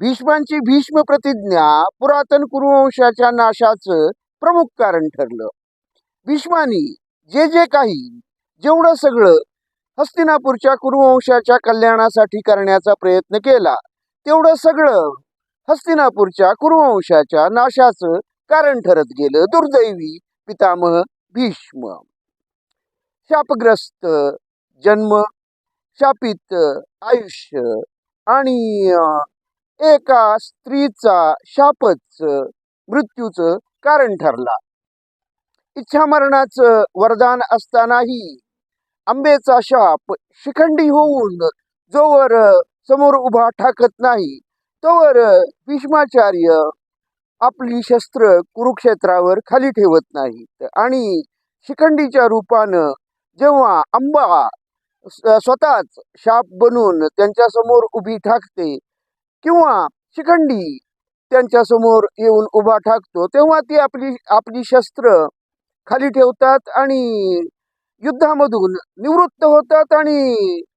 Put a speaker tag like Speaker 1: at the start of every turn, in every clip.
Speaker 1: भीष्मांची भीष्म प्रतिज्ञा पुरातन कुरुवंशाच्या नाशाचं प्रमुख कारण ठरलं. भीष्मानी जे जे काही जेवढं सगळं हस्तिनापूरच्या कुरुवंशाच्या कल्याणासाठी करण्याचा प्रयत्न केला तेवढं सगळं हस्तिनापूरच्या कुरुवंशाच्या नाशाचं कारण ठरत गेलं. दुर्दैवी पितामह भीष्म. शापग्रस्त जन्म शापित आयुष्य आणि एका स्त्रीचा शापच मृत्यूचं कारण ठरला. इच्छा मरणाचं वरदान असतानाही आंबेचा शाप शिखंडी होऊन जोवर समोर उभा ठाकत नाही तोवर भीष्माचार्य आपली शस्त्र कुरुक्षेत्रावर खाली ठेवत नाहीत आणि शिखंडीच्या रूपानं जेव्हा आंबा स्वतःच शाप बनून त्यांच्यासमोर उभी ठाकते किंवा शिखंडी त्यांच्यासमोर येऊन उभा ठाकतो तेव्हा ती आपली आपली शस्त्र खाली ठेवतात आणि युद्धामधून निवृत्त होतात आणि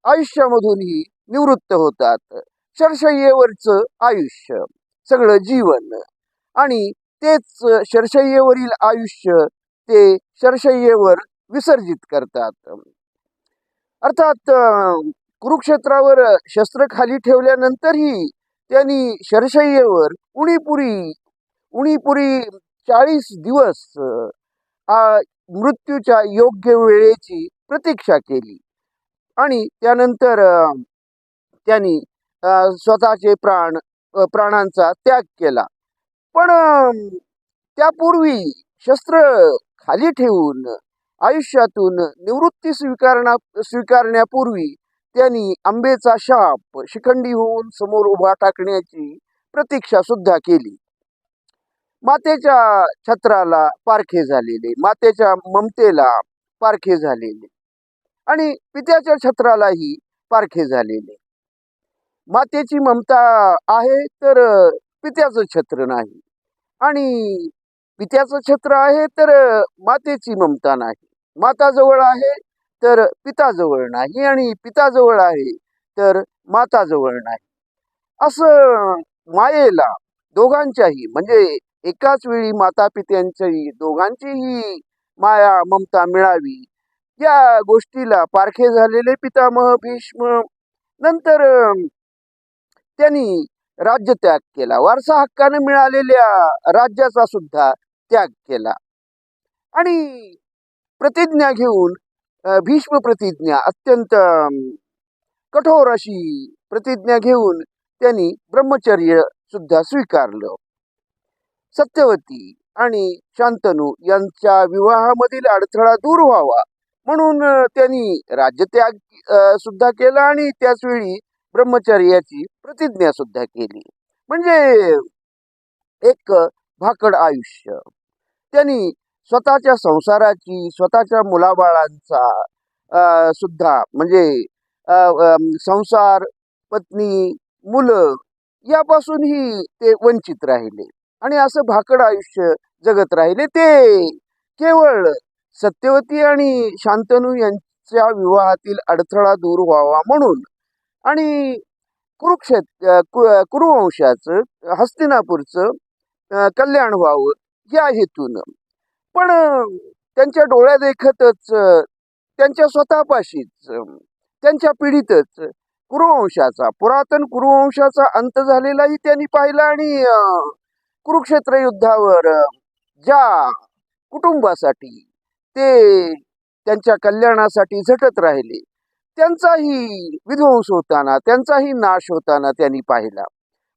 Speaker 1: आयुष्यामधूनही निवृत्त होतात. शरशय्येवरचं आयुष्य सगळं जीवन. आणि तेच शरशय्येवरील आयुष्य ते शरशय्येवर विसर्जित करतात. अर्थात कुरुक्षेत्रावर शस्त्र खाली ठेवल्यानंतरही त्यांनी शरशय्येवर उणीपुरी उणीपुरी चाळीस दिवस मृत्यूच्या योग्य वेळेची प्रतीक्षा केली. आणि त्यानंतर त्यांनी स्वतःचे प्राण प्राणांचा त्याग केला. पण त्यापूर्वी शस्त्र खाली ठेवून आयुष्यातून निवृत्ती स्वीकारणा स्वीकारण्यापूर्वी त्यांनी आंबेचा शाप शिखंडी होऊन समोर उभा टाकण्याची प्रतीक्षा सुद्धा केली. मातेच्या छत्राला पारखे झालेले मातेच्या ममतेला पारखे झालेले आणि पित्याच्या छत्रालाही पारखे झालेले. मातेची ममता आहे तर पित्याचं छत्र नाही आणि पित्याचं छत्र आहे तर मातेची ममता नाही. माता जवळ आहे तर पिताजवळ नाही आणि पिताजवळ आहे तर माताजवळ नाही. असं मायेला दोघांच्याही म्हणजे एकाच वेळी माता पित्यांच्याही दोघांचीही माया ममता मिळावी या गोष्टीला पारखे झालेले पितामह भीष्म. नंतर त्यांनी त्यांनी राज्यत्याग केला. वारसा हक्काने मिळालेल्या राज्याचा सुद्धा त्याग केला. आणि प्रतिज्ञा घेऊन भीष्म प्रतिज्ञा अत्यंत कठोर अशी प्रतिज्ञा घेऊन त्यांनी ब्रह्मचर्य सुद्धा स्वीकारलं. सत्यवती आणि शांतनू यांच्या विवाहामधील अडथळा दूर व्हावा म्हणून त्यांनी राज्यत्याग सुद्धा केला आणि त्याच वेळी ब्रह्मचर्याची प्रतिज्ञा सुद्धा केली. म्हणजे एक भाकड आयुष्य. त्यांनी स्वतःच्या संसाराची स्वतःच्या मुलाबाळांचा सुद्धा म्हणजे संसार पत्नी मुलं यापासूनही ते वंचित राहिले. आणि असं भाकड आयुष्य जगत राहिले ते. केवळ सत्यवती आणि शांतनू यांच्या विवाहातील अडथळा दूर व्हावा म्हणून आणि कुरुक्षेत्र कु- कुरुवंशाचं हस्तिनापूरचं कल्याण व्हावं या हेतून. पण त्यांच्या डोळ्या देखतच त्यांच्या स्वतःपाशीच त्यांच्या पिढीतच कुरुवंशाचा पुरातन कुरुवंशाचा अंत झालेलाही त्यांनी पाहिला आणि कुरुक्षेत्र युद्धावर ज्या कुटुंबासाठी ते त्यांच्या कल्याणासाठी झटत राहिले त्यांचाही विध्वंस होताना त्यांचाही नाश होताना त्यांनी पाहिला.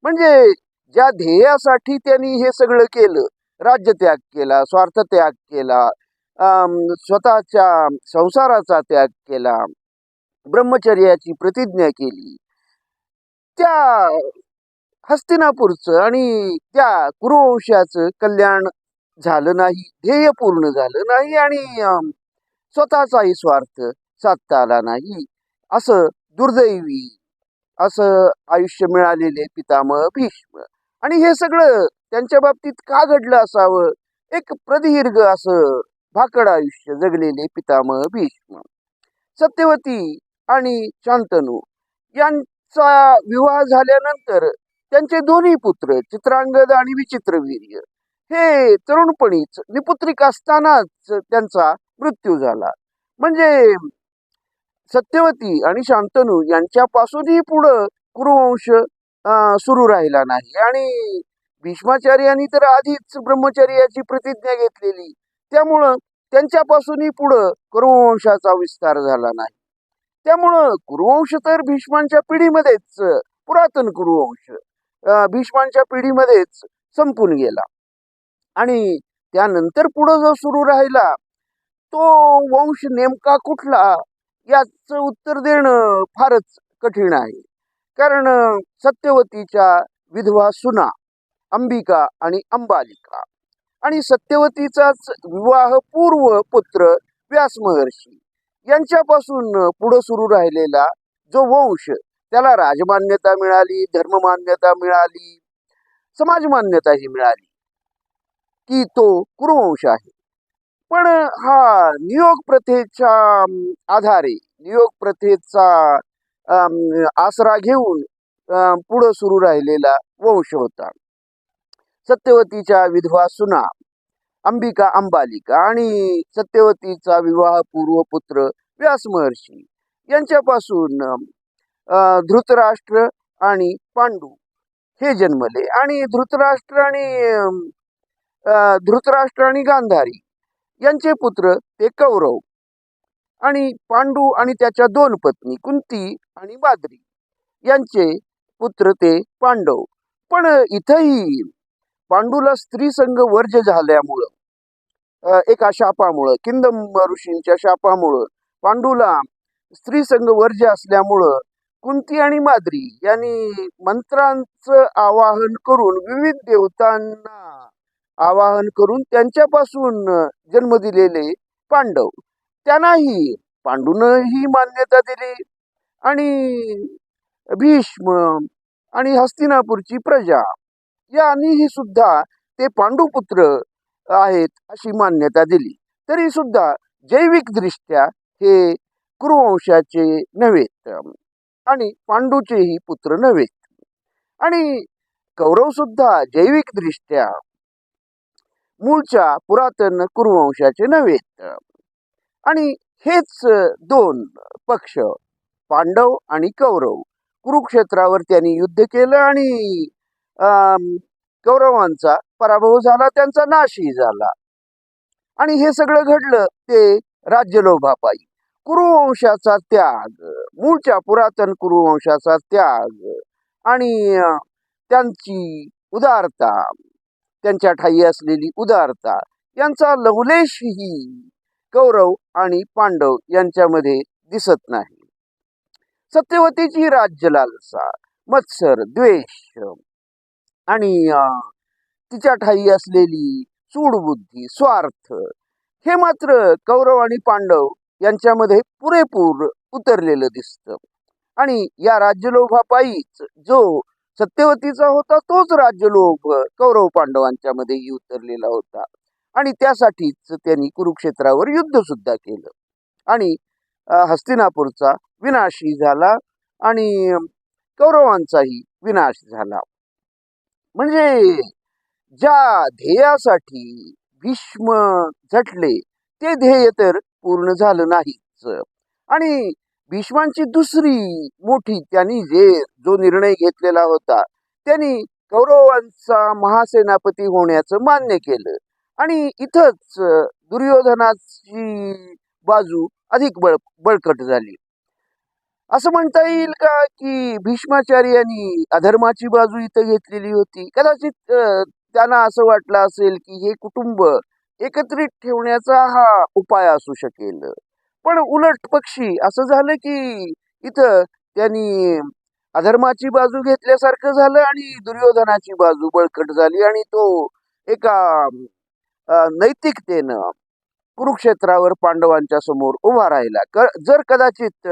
Speaker 1: म्हणजे ज्या ध्येयासाठी त्यांनी हे सगळं केलं राज्य त्याग केला स्वार्थ त्याग केला स्वतःच्या संसाराचा त्याग केला ब्रह्मचर्याची प्रतिज्ञा केली. त्या हस्तिनापूरचं आणि त्या कुरुवंशाचं कल्याण झालं नाही ध्येय पूर्ण झालं नाही आणि स्वतःचाही स्वार्थ साधता आला नाही. असं दुर्दैवी असं आयुष्य मिळालेले पितामह भीष्म. आणि हे सगळं त्यांच्या बाबतीत का घडलं असावं? एक प्रदीर्घ असं भाकड आयुष्य जगलेले पितामह भीष्म. सत्यवती आणि शांतनू यांचा विवाह झाल्यानंतर त्यांचे दोन्ही पुत्र चित्रांगद आणि विचित्रवीर्य हे तरुणपणीच निपुत्रिक असतानाच त्यांचा मृत्यू झाला. म्हणजे सत्यवती आणि शांतनू यांच्यापासूनही पुढं कुरुवंश सुरू राहिला नाही आणि भीष्माचार्यांनी तर आधीच ब्रह्मचर्याची प्रतिज्ञा घेतलेली. त्यामुळं त्यांच्यापासूनही पुढं कुरुवंशाचा विस्तार झाला नाही. त्यामुळं कुरुवंश तर भीष्मांच्या पिढीमध्येच पुरातन कुरुवंश भीष्मांच्या पिढीमध्येच संपून गेला. आणि त्यानंतर पुढं जो सुरू राहिला तो वंश नेमका कुठला याचं उत्तर देणं फारच कठीण आहे. कारण सत्यवतीच्या विधवा सुना अंबिका आणि अंबालिका. आणि सत्यवतीचाच विवाह पूर्व पुत्र व्यास महर्षी यांच्यापासून पुढं सुरू राहिलेला जो वंश त्याला राजमान्यता मिळाली धर्ममान्यता मिळाली समाजमान्यता ही मिळाली की तो कुरुवंश आहे. पण हा नियोग प्रथेच्या आधारे नियोग प्रथेचा अं, आसरा घेऊन पुढं सुरू राहिलेला वंश होता. सत्यवतीच्या विधवा सुना अंबिका अंबालिका आणि सत्यवतीचा विवाहपूर्व पुत्र व्यास महर्षी यांच्यापासून धृतराष्ट्र आणि पांडू हे जन्मले. आणि धृतराष्ट्र आणि धृतराष्ट्र आणि गांधारी यांचे पुत्र ते कौरव आणि पांडू आणि त्याच्या दोन पत्नी कुंती आणि बादरी यांचे पुत्र ते पांडव. पण इथंही पांडूला स्त्री संघ वर्ज झाल्यामुळं एका शापामुळं किंदम ऋषींच्या शापामुळं पांडूला स्त्री संघ वर्ज्य असल्यामुळं कुंती आणि माद्री यांनी मंत्रांचं आवाहन करून विविध देवतांना आवाहन करून त्यांच्यापासून जन्म दिलेले पांडव. त्यांनाही पांडूनही मान्यता दिली आणि भीष्म आणि हस्तिनापूरची प्रजा यांनीही सुद्धा ते पांडुपुत्र आहेत अशी मान्यता दिली. तरी सुद्धा जैविक दृष्ट्या हे कुरुवंशाचे नव्हेत आणि पांडूचेही पुत्र नव्हेत आणि कौरव सुद्धा जैविक दृष्ट्या मूळच्या पुरातन कुरुवंशाचे नव्हेत आणि हेच दोन पक्ष पांडव आणि कौरव कुरुक्षेत्रावर त्यांनी युद्ध केलं आणि कौरवांचा पराभव झाला त्यांचा नाशही झाला. आणि हे सगळं घडलं ते राज्यलोभापायी कुरुवंशाचा त्याग मूळच्या पुरातन कुरुवंशाचा त्याग. आणि त्यांची उदारता त्यांच्या ठाई असलेली उदारता यांचा लवलेशही कौरव आणि पांडव यांच्यामध्ये दिसत नाही. सत्यवतीची राज्य लालसा मत्सर द्वेष आणि तिच्या ठाई असलेली सूडबुद्धी स्वार्थ हे मात्र कौरव आणि पांडव यांच्यामध्ये पुरेपूर उतरलेलं दिसतं. आणि या राज्यलोभापायीच जो सत्यवतीचा होता तोच राज्यलोभ कौरव पांडवांच्या मध्येही उतरलेला होता. आणि त्यासाठीच त्यांनी कुरुक्षेत्रावर युद्ध सुद्धा केलं. आणि हस्तिनापूरचा विनाशही झाला आणि कौरवांचाही विनाश झाला. म्हणजे ज्या ध्येयासाठी भीष्म झटले ते ध्येय तर पूर्ण झालं नाहीच. आणि भीष्मांची दुसरी मोठी त्यांनी जे जो निर्णय घेतलेला होता त्यांनी कौरवांचा महासेनापती होण्याचं मान्य केलं. आणि इथंच दुर्योधनाची बाजू अधिक बळ बळकट झाली. असं म्हणता येईल का की भीष्माचार्यांनी अधर्माची बाजू इथं घेतलेली होती? कदाचित त्यांना असं वाटलं असेल की हे कुटुंब एकत्रित ठेवण्याचा हा उपाय असू शकेल. पण उलट पक्षी असं झालं की इथं त्यांनी अधर्माची बाजू घेतल्यासारखं झालं आणि दुर्योधनाची बाजू बळकट झाली आणि तो एका नैतिकतेनं कुरुक्षेत्रावर पांडवांच्या समोर उभा राहिला. क जर कदाचित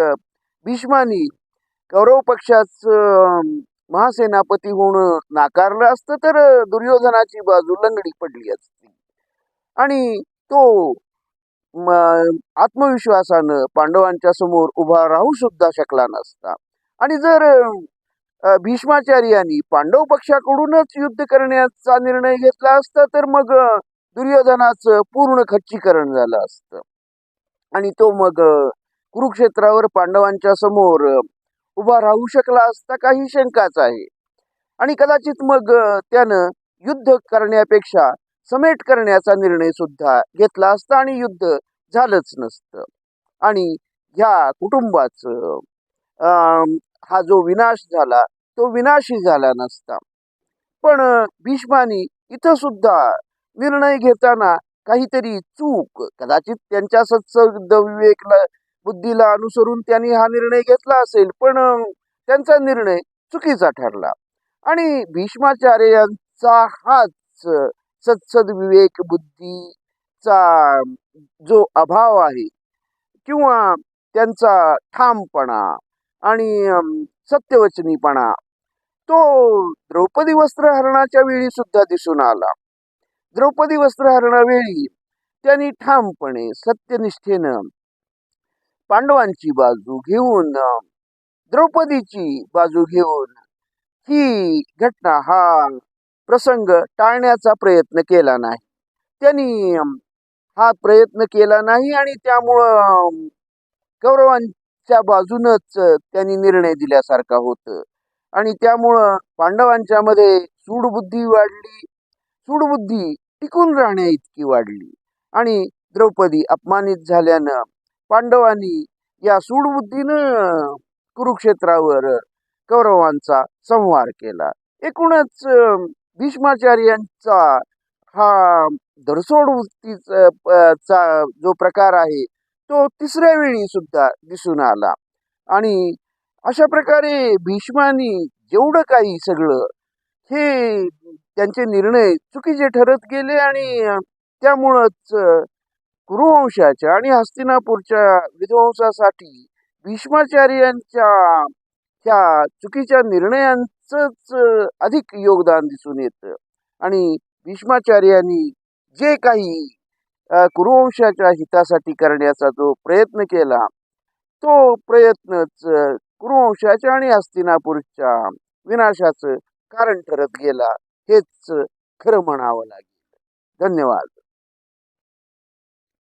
Speaker 1: भीष्मानी कौरव पक्षाचं महासेनापती होणं नाकारलं असतं तर दुर्योधनाची बाजू लंगडी पडली असती. आणि तो आत्मविश्वासानं पांडवांच्या समोर उभा राहू सुद्धा शकला नसता. आणि जर भीष्माचार्यांनी पांडव पक्षाकडूनच युद्ध करण्याचा निर्णय घेतला असता तर मग दुर्योधनाचं पूर्ण खच्चीकरण झालं असतं. आणि तो मग कुरुक्षेत्रावर पांडवांच्या समोर उभा राहू शकला असता काही शंकाच आहे. आणि कदाचित मग त्यानं युद्ध करण्यापेक्षा समेट करण्याचा निर्णय सुद्धा घेतला असता आणि युद्ध झालंच नसतं. आणि ह्या कुटुंबाचं अं, हा जो विनाश झाला तो विनाशही झाला नसता. पण भीष्मानी इथं सुद्धा निर्णय घेताना काहीतरी चूक कदाचित त्यांच्या सत्सद विवेकला बुद्धीला अनुसरून त्यांनी हा निर्णय घेतला असेल पण त्यांचा निर्णय चुकीचा ठरला. आणि भीष्माचार्यांचा हाच सत्सद विवेक बुद्धीचा जो अभाव आहे किंवा त्यांचा ठामपणा आणि सत्यवचनीपणा तो द्रौपदी वस्त्रहरणाच्या वेळी सुद्धा दिसून आला. द्रौपदी वस्त्रहरणावेळी त्यांनी ठामपणे सत्यनिष्ठेनं पांडवांची बाजू घेऊन द्रौपदीची बाजू घेऊन ही घटना हा प्रसंग टाळण्याचा प्रयत्न केला नाही. त्यांनी हा प्रयत्न केला नाही आणि त्यामुळं कौरवांच्या बाजूनच त्यांनी निर्णय दिल्यासारखा होतं. आणि त्यामुळं पांडवांच्या मध्ये सूडबुद्धी वाढली सूडबुद्धी टिकून राहण्या इतकी वाढली. आणि द्रौपदी अपमानित झाल्यानं पांडवांनी या सूडबुद्धीनं कुरुक्षेत्रावर कौरवांचा संहार केला. एकूणच भीष्माचार्यांचा हा धरसोड वृत्तीचा चा जो प्रकार आहे तो तिसऱ्या वेळी सुद्धा दिसून आला. आणि अशा प्रकारे भीष्मानी जेवढं काही सगळं हे त्यांचे निर्णय चुकीचे ठरत गेले आणि त्यामुळंच कुरुवंशाच्या आणि हस्तिनापूरच्या विध्वंसासाठी भीष्माचार्यांच्या त्या चुकीच्या निर्णयांचंच अधिक योगदान दिसून येतं. आणि भीष्माचार्यांनी जे काही कुरुवंशाच्या हितासाठी करण्याचा जो प्रयत्न केला तो प्रयत्नच कुरुवंशाच्या आणि हस्तिनापूरच्या विनाशाचं कारण ठरत गेला हेच खरं म्हणावं लागेल. धन्यवाद.